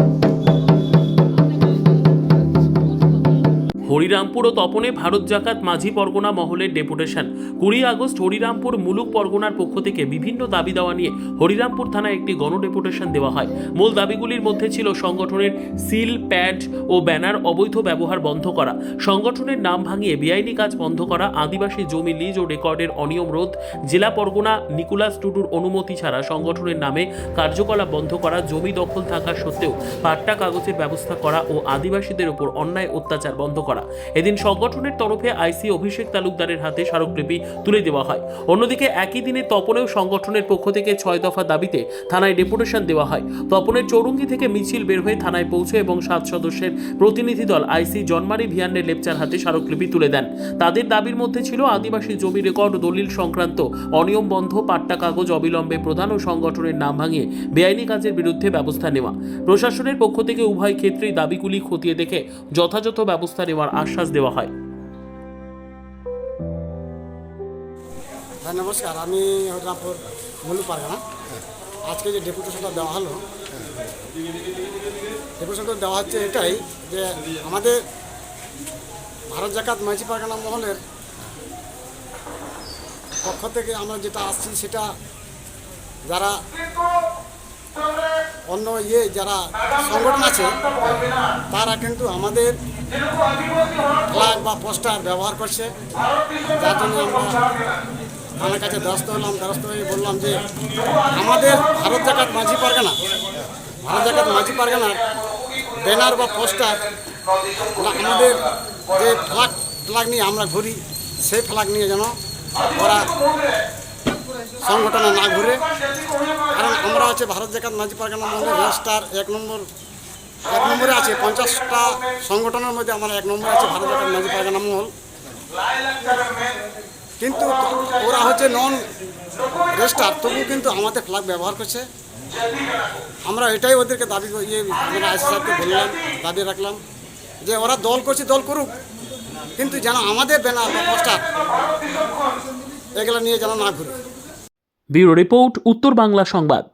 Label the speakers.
Speaker 1: Thank you. Harirampur ও তপনে ভারত জাকাত মাঝি পরগনা মহলের deputation. কুড়ি আগস্ট হরিরামপুর মুলুক পরগনার পক্ষ থেকে বিভিন্ন দাবি দেওয়া নিয়ে হরিরামপুর থানায় একটি গণডেপুটেশন দেওয়া হয়। মূল দাবিগুলির মধ্যে ছিল সংগঠনের সিল প্যাড ও ব্যানার অবৈধ ব্যবহার বন্ধ করা, সংগঠনের নাম ভাঙিয়ে বেআইনি কাজ বন্ধ করা, আদিবাসী জমি লিজ ও রেকর্ডের অনিয়ম রোধ, জেলা পরগনা নিকুলাস টুডুর অনুমতি ছাড়া সংগঠনের নামে কার্যকলাপ বন্ধ করা, জমি দখল থাকা সত্ত্বেও পাট্টা কাগজের ব্যবস্থা করা ও আদিবাসীদের উপর অন্যায় অত্যাচার বন্ধ করা। এদিন সংগঠনের তরফে আইসি অভিষেক তালুকদারের হাতে স্মারকলিপি তুলে দেওয়া হয়। অন্যদিকে একই দিনে তপনেও সংগঠনের পক্ষ থেকে ছয় দফা দাবিতে থানায় ডেপুটেশন দেওয়া হয়। তপনের চৌরঙ্গি থেকে মিছিল বের হয়ে থানায় পৌঁছে এবং সাত সদস্যের প্রতিনিধি দল আইসি জন্মারি ভিয়ান্নের লেপচার হাতে স্মারকলিপি তুলে দেন। তাদের দাবির মধ্যে ছিল আদিবাসী জমি রেকর্ড, দলিল সংক্রান্ত অনিয়ম বন্ধ, পাট্টা কাগজ অবিলম্বে প্রধান ও সংগঠনের নাম ভাঙিয়ে বেআইনি কাজের বিরুদ্ধে ব্যবস্থা নেওয়া। প্রশাসনের পক্ষ থেকে উভয় ক্ষেত্রেই দাবিগুলি খতিয়ে দেখে যথাযথ ব্যবস্থা নেওয়ার আশ্বাস দেওয়া হয়।
Speaker 2: নমস্কার, আমি হরিরামপুর মুলু পারগানা। আজকে যে ডেপুটেশনটা দেওয়া হলো ডেপুটেশনটা দেওয়া হচ্ছে এটাই যে আমাদের ভারত জাকাত মাঝি পারগানা মহলের পক্ষ থেকে আমরা যেটা আসছি সেটা যারা অন্য ইয়ে যারা সংগঠন আছে, তারা কিন্তু আমাদের ফ্ল্যাগ বা পোস্টার ব্যবহার করছে। যার জন্য আমরা আমার কাছে দ্বারস্থ হলাম, দ্বারস্থ হয়ে বললাম যে, আমাদের ভারত জাকাত মাঝি পারগানা, ভারত জাকাত মাঝি পারগানার ব্যানার বা পোস্টার আমাদের যে ফ্ল্যাগ ফ্ল্যাগ নিয়ে আমরা ঘুরি, সেই ফ্ল্যাগ নিয়ে যেন ওরা সংগঠনে না ঘুরে। আমরা হচ্ছে ভারত জাকাত মাঝি পারগানা মধ্যে রেজিস্টার এক নম্বর, এক নম্বরে আছে, পঞ্চাশটা সংগঠনের মধ্যে আমার এক নম্বরে আছে, ভারত জাকাত মাঝি পারগানা মহল। কিন্তু ওরা হচ্ছে নন রেজিস্টার তবু কিন্তু আমাদের ফ্ল্যাগ ব্যবহার করছে। আমরা এটাই ওদেরকে দাবি ইয়ে আমরা সাহেবকে বললাম, দাবি রাখলাম, যে ওরা দল করছে, দল করুক। কিন্তু যেন আমাদের ব্যানার বা পোস্টার এগুলো নিয়ে যেন না ঘুরে।
Speaker 1: ব্যুরো রিপোর্ট, উত্তর বাংলা সংবাদ।